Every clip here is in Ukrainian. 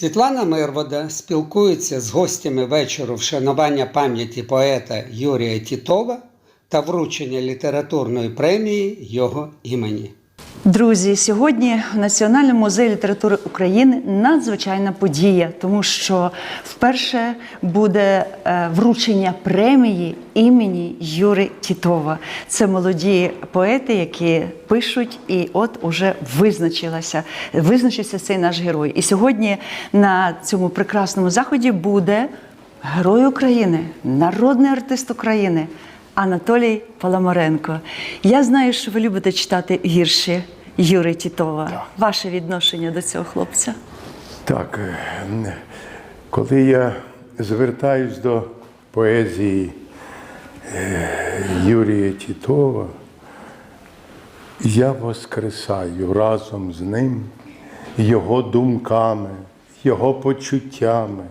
Світлана Мирвода спілкується з гостями вечору вшанування пам'яті поета Юрія Тітова та вручення літературної премії його імені. Друзі, сьогодні в Національному музеї літератури України надзвичайна подія, тому що вперше буде е, вручення премії імені Юри Тітова. Це молоді поети, які пишуть, і от уже визначилася, визначився цей наш герой. І сьогодні на цьому прекрасному заході буде герой України, народний артист України. Анатолій Паламаренко. Я знаю, що ви любите читати вірші Юри Тітова. Ваше відношення до цього хлопця? Так, е, коли я звертаюсь до поезії е, Юрія Тітова, я воскресаю разом з ним його думками, його почуттями,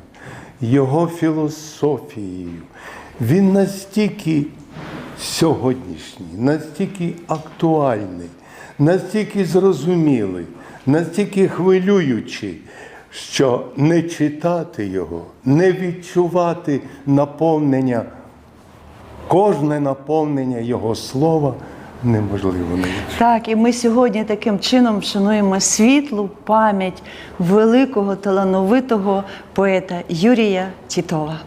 його філософією. Він настільки сьогоднішній, настільки актуальний, настільки зрозумілий, настільки хвилюючий, що не читати його, не відчувати наповнення, кожне наповнення його слова неможливо не. Так, і ми сьогодні таким чином шануємо світлу пам'ять великого талановитого поета Юрія Тітова.